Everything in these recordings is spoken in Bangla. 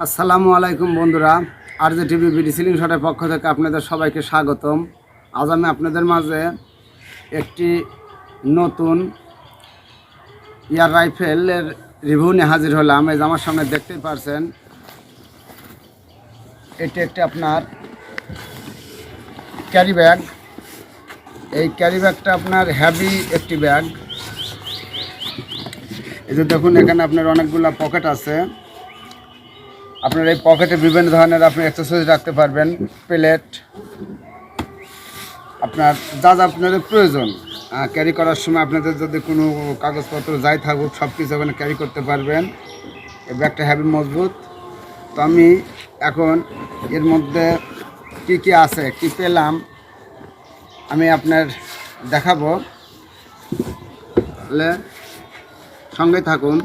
আসসালামু আলাইকুম বন্ধুরা, আর যে টিভি বিডি সিলিং শটের পক্ষ থেকে আপনাদের সবাইকে স্বাগতম। আজ আমি আপনাদের মাঝে একটি নতুন ইয়ার রাইফেলের রিভিউ নিয়ে হাজির হলাম। এই যে আমার সামনে দেখতেই পারছেন, এটি একটি আপনার ক্যারি ব্যাগ। এই ক্যারি ব্যাগটা আপনার হ্যাভি একটি ব্যাগ। এই যে দেখুন, এখানে আপনার অনেকগুলো পকেট আছে। আপনার এই পকেটে বিভিন্ন ধরনের আপনি এক্সারসাইজ রাখতে পারবেন প্লেট আপনার যা যা আপনাদের প্রয়োজন। ক্যারি করার সময় আপনাদের যদি কোনো কাগজপত্র যাই থাকুক সব কিছু ওখানে ক্যারি করতে পারবেন। এই ব্যাগটা হ্যাভি মজবুত। তো আমি এখন এর মধ্যে কি কি আছে, কি পেলাম, আমি আপনার দেখাবো। তাহলে সঙ্গে থাকুন।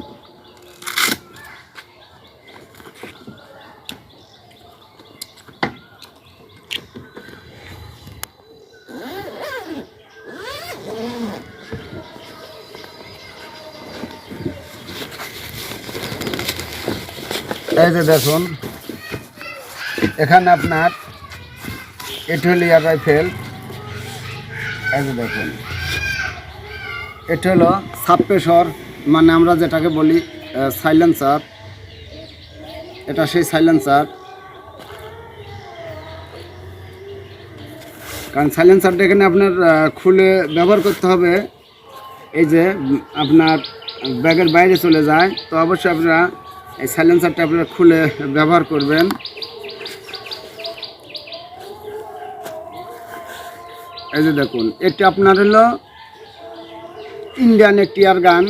এই যে দেখুন, এখানে আপনার এটলিয়া রাইফেল। এই যে দেখুন, এটা হলো সাবপেশর মানে আমরা যেটাকে বলি সাইলেন্সার। এটা সেই সাইলেন্সার। কারণ সাইলেন্সারটা এখানে আপনার খুলে ব্যবহার করতে হবে। এই যে আপনার ব্যাগের বাইরে চলে যায়, তো অবশ্যই আপনারা এই সাইলেন্সারটা আপনারা খুলে ব্যবহার করবেন। এই যে দেখুন, এটি আপনার হলো ইন্ডিয়ান একটি এয়ার গান।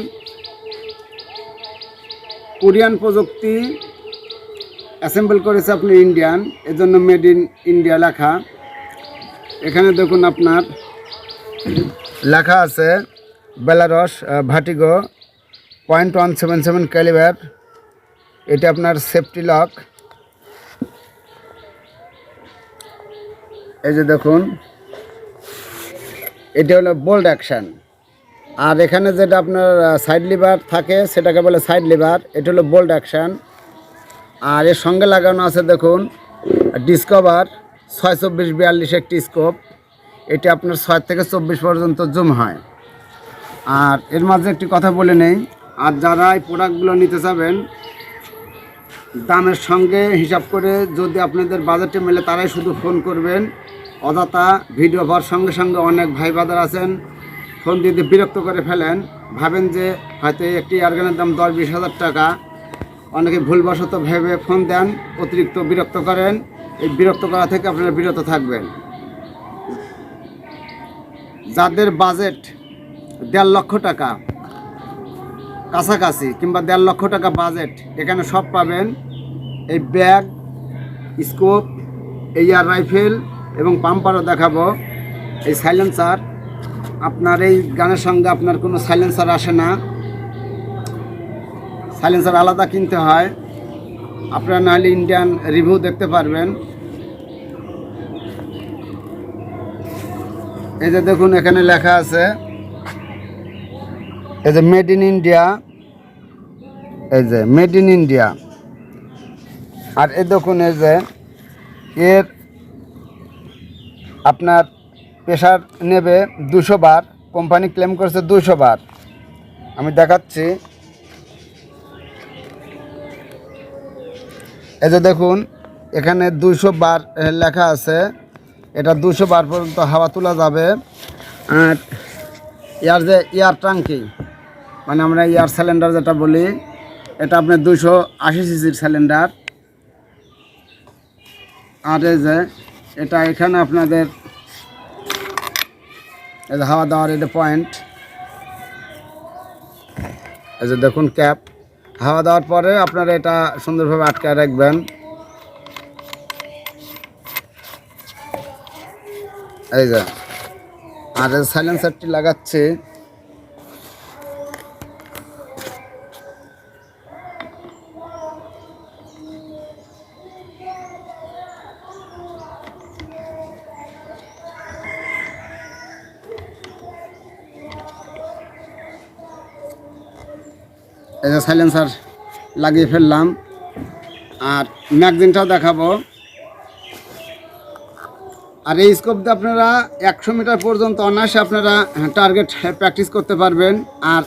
কোরিয়ান প্রযুক্তি অ্যাসেম্বল করেছে আপনি ইন্ডিয়ান এজন্য মেড ইন ইন্ডিয়া লেখা। এখানে দেখুন আপনার লেখা আছে বেলারস ভাটিগো point one seven seven calibre এটা আপনার সেফটি লক এই যে দেখুন, এটা হলো বোল্ড অ্যাকশন আর এখানে যেটা আপনার সাইড লিভার থাকে, সেটাকে বলে সাইড লিভার এটা হলো বোল্ড অ্যাকশন আর এর সঙ্গে লাগানো আছে দেখুন ডিসকভার ছয় চব্বিশ বিয়াল্লিশ একটি স্কোপ এটি আপনার ছয় থেকে চব্বিশ পর্যন্ত জুম হয়। আর এর মাঝে একটি কথা বলে নেই, আর যারা এই প্রোডাক্টগুলো নিতে চাবেন দামের সঙ্গে হিসাব করে যদি আপনাদের বাজেটে মেলে তারাই শুধু ফোন করবেন। অযথা ভিডিও হওয়ার সঙ্গে সঙ্গে অনেক ভাই বাজার আছেন। ফোন দিয়ে বিরক্ত করে ফেলেন, ভাবেন যে হয়তো একটি এয়ারগানের দাম দশ বিশ হাজার টাকা। অনেকে ভুলবশত ভেবে ফোন দেন, অতিরিক্ত বিরক্ত করেন। এই বিরক্ত করা থেকে আপনারা বিরত থাকবেন। যাদের বাজেট দেড় লক্ষ টাকা কাছাকাছি কিংবা দেড় লক্ষ টাকা বাজেট এখানে সব পাবেন এই ব্যাগ স্কোপ এয়ার রাইফেল এবং পাম্পারও দেখাবো। এই সাইলেন্সার আপনার এই গানের সঙ্গে আপনার কোনো সাইলেন্সার আসে না। সাইলেন্সার আলাদা কিনতে হয়। আপনারা নাহলে ইন্ডিয়ান রিভিউ দেখতে পারবেন। এই যে দেখুন, এখানে লেখা আছে এই যে মেড ইন ইন্ডিয়া এই যে মেড ইন ইন্ডিয়া আর এই দেখুন, এই যে এর আপনার প্রেশার নেবে দুশো বার কোম্পানি ক্লেম করছে দুশো বার। আমি দেখাচ্ছি। এই যে দেখুন, এখানে দুশো বার লেখা আছে। এটা দুশো বার পর্যন্ত হাওয়া তোলা যাবে। আর ইয়ার যে ইয়ার ট্যাঙ্কি মানে আমরা এয়ার সিলিন্ডার যেটা বলি, এটা আপনার দুশো আশি সিসির সিলিন্ডার আর এই যে, এটা এখানে আপনাদের এই যে হাওয়া দেওয়ার এটা পয়েন্ট এই যে দেখুন ক্যাপ হাওয়া দেওয়ার পরে আপনারা এটা সুন্দরভাবে আটকে রাখবেন। এই যে, আর সাইলেন্সারটি লাগাচ্ছে। এই যে সাইলেন্সার লাগিয়ে ফেললাম। আর ম্যাগজিনটাও দেখাবো। আর এই স্কোপ দিয়ে আপনারা একশো মিটার পর্যন্ত অনায়াসে আপনারা টার্গেট প্র্যাকটিস করতে পারবেন। আর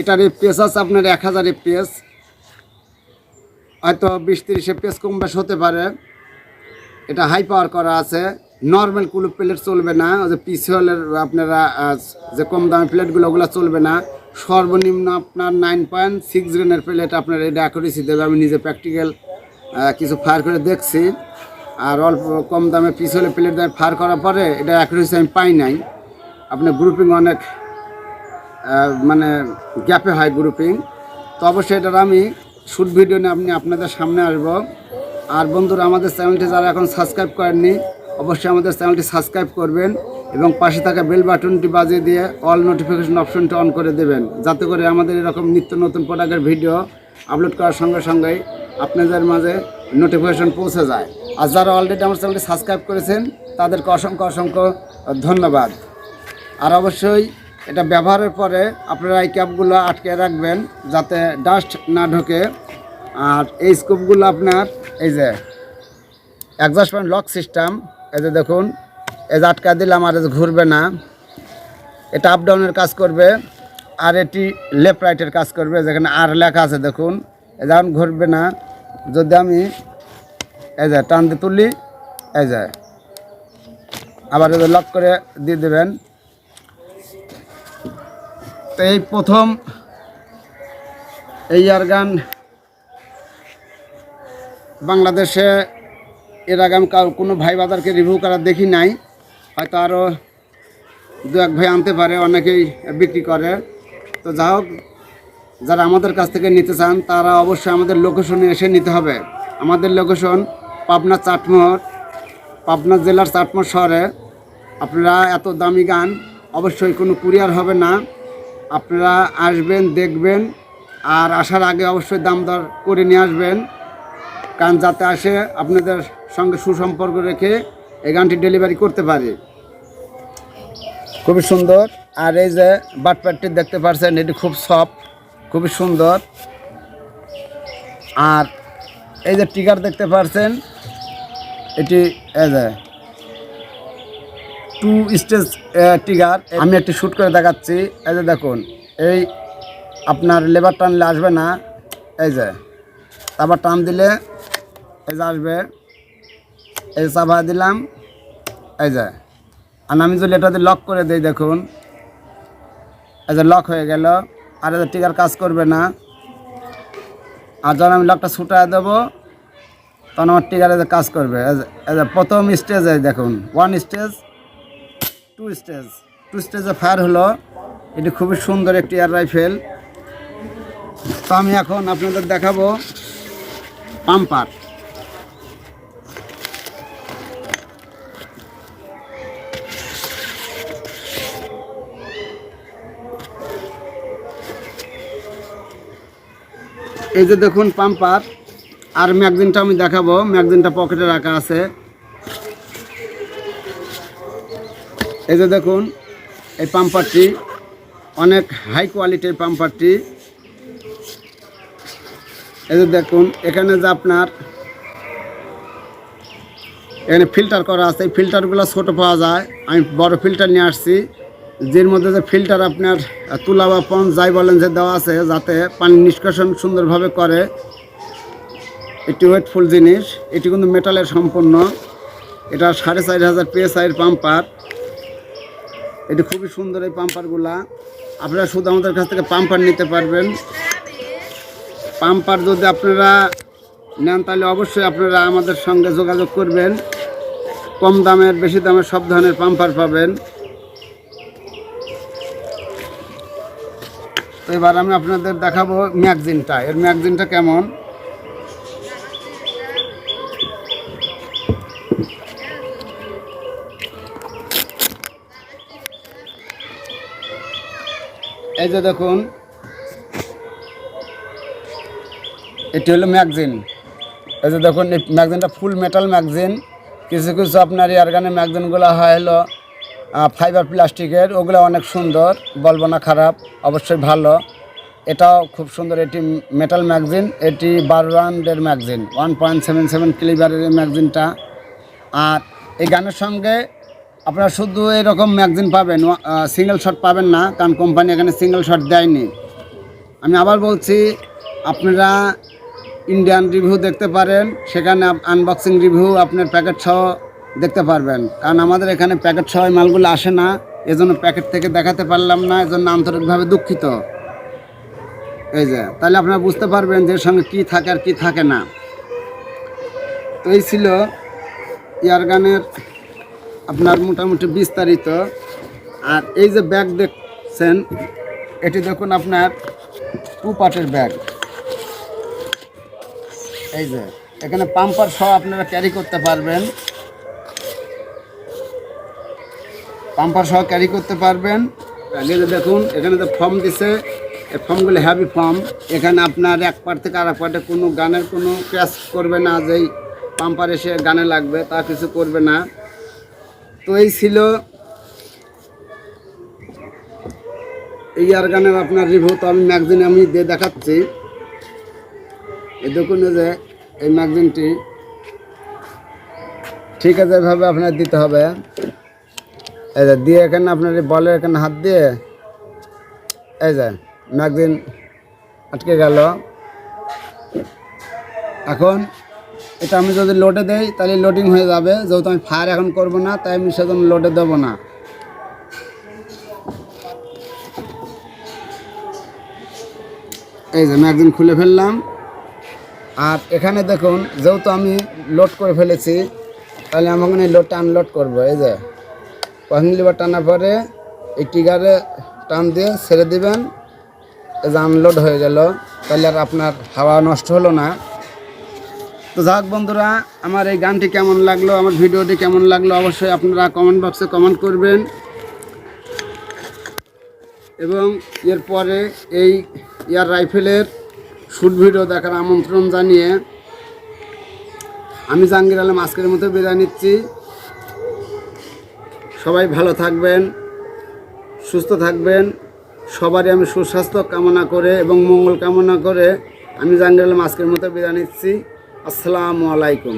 এটার এফপিএস আছে আপনার এক হাজার এফপিএস হয়তো বিশ তিরিশ এফপিএস কম বেশ হতে পারে। এটা হাই পাওয়ার করা আছে। নর্মাল কুলু প্লেট চলবে না। ওই যে পিসিওলের আপনারা যে কম দামি প্লেটগুলো ওগুলো চলবে না। সর্বনিম্ন আপনার নাইন পয়েন্ট সিক্স গ্রেনের প্লেট আপনার এটা অ্যাকুরেসি দেবে আমি নিজে প্র্যাকটিক্যাল কিছু ফায়ার করে দেখছি। আর অল্প কম দামে পিসলে প্লেট দিয়ে ফায়ার করার পরে এটা অ্যাকুরেসি আমি পাই নাই। আপনার গ্রুপিং অনেক মানে গ্যাপে হয় গ্রুপিং তো অবশ্যই এটার আমি শ্যুট ভিডিও নিয়ে আপনি আপনাদের সামনে আসব। আর বন্ধুরা, আমাদের চ্যানেলটি যারা এখন সাবস্ক্রাইব করেননি, অবশ্যই আমাদের চ্যানেলটি সাবস্ক্রাইব করবেন। এবং পাশে থাকা বেল বাটনটি বাজিয়ে দিয়ে অল নোটিফিকেশন অপশনটি অন করে দেবেন। যাতে করে আমাদের এরকম নিত্য নতুন প্রোডাক্টের ভিডিও আপলোড করার সঙ্গে সঙ্গেই আপনাদের মাঝে নোটিফিকেশন পৌঁছে যায়। আর যারা অলরেডি আমার চ্যানেলটি সাবস্ক্রাইব করেছেন, তাদেরকে অসংখ্য অসংখ্য ধন্যবাদ। আর অবশ্যই এটা ব্যবহারের পরে আপনারা এই ক্যাপগুলো আটকে রাখবেন, যাতে ডাস্ট না ঢোকে। আর এই স্কোপগুলো আপনার, এই যে অ্যাডজাস্টমেন্ট লক সিস্টেম এই যে দেখুন যে আটকা দিলাম আর ঘুরবে না। এটা আপ ডাউনের কাজ করবে, আর এটি লেফট রাইটের কাজ করবে, যেখানে আর লেখা আছে দেখুন। এই যখন ঘুরবে না, যদি আমি এই যে টান দিয়ে তুলি, এই যে। আবার এই যে লক করে দিয়ে দেবেন। তো এই প্রথম এই ইয়ারগান বাংলাদেশে এর আগে আমি কোনো ভাই বাজারকে রিভিউ করা দেখি নাই। হয়তো আরও দু এক ভাই আনতে পারে, অনেকেই বিক্রি করে। তো যা হোক, যারা আমাদের কাছ থেকে নিতে চান, তারা অবশ্যই আমাদের লোকেশনে এসে নিতে হবে। আমাদের লোকেশন পাবনা চাটমোহর, পাবনা জেলার চাটমোহর শহরে। আপনারা এত দামি গান, অবশ্যই কোনো কুরিয়ার হবে না। আপনারা আসবেন, দেখবেন, আর আসার আগে অবশ্যই দাম দর করে নিয়ে আসবেন। কারণ যাতে আসে, আপনাদের সঙ্গে সুসম্পর্ক রেখে এই গানটি ডেলিভারি করতে পারে। খুবই সুন্দর। আর এই যে বাটপ্যাডটি দেখতে পাচ্ছেন এটি খুব সফট, খুবই সুন্দর। আর এই যে টিকার দেখতে পাচ্ছেন এটি এই যে টু স্টেজ টিগার আমি একটি শ্যুট করে দেখাচ্ছি। এই যে দেখুন, এই আপনার লেবার টানলে আসবে না। এই যে, তারপর টান দিলে এই যে আসবে। এই চাপা দিলাম। এই যে আর আমি যদি এটাতে লক করে দিই, দেখুন। যে লক হয়ে গেল। আর যে টিকার কাজ করবে না। আর যখন আমি লকটা ছুটা দেবো, তখন আমার টিকারে যে কাজ করবে। প্রথম স্টেজে দেখুন। One stage two stage two স্টেজে ফায়ার হলো। এটি খুবই সুন্দর একটি এয়ার রাইফেল তো আমি এখন আপনাদের দেখাবো পাম্পার এই যে দেখুন পাম্পার, আর ম্যাগজিনটা আমি দেখাবো। ম্যাগজিনটা পকেটে রাখা আছে। এই যে দেখুন, এই পাম্পারটি অনেক হাই কোয়ালিটির পাম্পারটি। এই যে দেখুন, এখানে যে আপনার, এখানে ফিল্টার করা আছে। এই ফিল্টারগুলো ছোটো পাওয়া যায়। আমি বড় ফিল্টার নিয়ে আসছি। যের মধ্যে যে ফিল্টার আপনার তুলা বা পঞ্চ যাই বলেন যে দেওয়া আছে, যাতে পানি নিষ্কাশন সুন্দরভাবে করে। একটি ওয়েটফুল জিনিস, এটি কিন্তু মেটালের সম্পূর্ণ। এটা সাড়ে চার হাজার পিএসআইয়ের পাম্পার এটি খুবই সুন্দর এই পাম্পারগুলা আপনারা শুধু আমাদের কাছ থেকে পাম্পার নিতে পারবেন। পাম্পার যদি আপনারা নেন, তাহলে অবশ্যই আপনারা আমাদের সঙ্গে যোগাযোগ করবেন। কম দামের, বেশি দামের সব ধরনের পাম্পার পাবেন। তো এবার আমি আপনাদের দেখাবো ম্যাগজিনটা। এর ম্যাগজিনটা কেমন? এই যে দেখুন, এটি হলো ম্যাগজিন। এই যে দেখুন, এই ম্যাগজিনটা ফুল মেটাল ম্যাগজিন। কিছু কিছু আপনার এয়ারগানের ম্যাগজিনগুলো হয় হলো ফাইবার প্লাস্টিকের ওগুলো অনেক সুন্দর, বলব না খারাপ, অবশ্যই ভালো। এটাও খুব সুন্দর, এটি মেটাল ম্যাগজিন এটি বারো রাউন্ডের magazine one point seven seven ক্লিভারের এই ম্যাগজিনটা আর এই গানের সঙ্গে আপনারা শুধু এরকম ম্যাগজিন পাবেন সিঙ্গেল শট পাবেন না, কারণ কোম্পানি এখানে সিঙ্গেল শট দেয়নি। আমি আবার বলছি, আপনারা ইন্ডিয়ান রিভিউ দেখতে পারেন, সেখানে আনবক্সিং রিভিউ আপনার প্যাকেট সহ দেখতে পারবেন। কারণ আমাদের এখানে প্যাকেট সহ এই মালগুলো আসে না, এজন্য প্যাকেট থেকে দেখাতে পারলাম না, এজন্য আন্তরিকভাবে দুঃখিত। এই যে, তাহলে আপনারা বুঝতে পারবেন যে সঙ্গে কী থাকে আর কী থাকে না। তো এই ছিল ইয়ারগানের আপনার মোটামুটি বিস্তারিত। আর এই যে ব্যাগ দেখছেন, এটি দেখুন আপনার টু পার্টের ব্যাগ। এই যে, এখানে পাম্পার সহ আপনারা ক্যারি করতে পারবেন। পাম্পার সহ ক্যারি করতে পারবেন। দেখুন, এখানে তো ফর্ম দিছে, এই ফর্মগুলো হ্যাভি ফর্ম এখানে আপনার এক পার্ট থেকে আর এক পার্টে কোনো গানের কোনো ক্র্যাশ করবে না, যেই পাম্পার এসে গানে লাগবে, তা কিছু করবে না। তো এই ছিল এই আর গানের আপনার রিভিউ তো আমি ম্যাগজিনে আমি দিয়ে দেখাচ্ছি। এই দেখুন যে, এই ম্যাগজিনটি ঠিক আছে, এভাবে আপনার দিতে হবে। এই যে দিয়ে এখানে আপনার বলের এখানে হাত দিয়ে, এই যে ম্যাগজিন আটকে গেল। এখন এটা আমি যদি লোডে দেই, তাহলে লোডিং হয়ে যাবে। যেহেতু আমি ফায়ার এখন করব না, তাই আমি সেজন্য লোডে দেবো না। এই যে ম্যাগজিন খুলে ফেললাম। আর এখানে দেখুন, যেহেতু আমি লোড করে ফেলেছি, তাহলে আমি ওখানে লোডটা আনলোড করব। এই যে লিভার টানার পরে এই টিগারে টান দিয়ে ছেড়ে দিবেন আনলোড হয়ে গেল। তাহলে আর আপনার হাওয়া নষ্ট হলো না। তো যাক বন্ধুরা, আমার এই গানটি কেমন লাগল, আমার ভিডিওটি কেমন লাগল অবশ্যই আপনারা কমেন্ট বক্সে কমেন্ট করবেন। এবং এরপরে এই এয়ার রাইফেলের শুট ভিডিও দেখার আমন্ত্রণ জানিয়ে আমি জাহাঙ্গীর আলম আজকের মতো বিদায় নিচ্ছি। সবাই ভালো থাকবেন, সুস্থ থাকবেন। সবারই আমি সুস্বাস্থ্য কামনা করে এবং মঙ্গল কামনা করে আমি জাহাঙ্গীর আলম আজকের মতো বিদায় নিচ্ছি। আসসালামু আলাইকুম।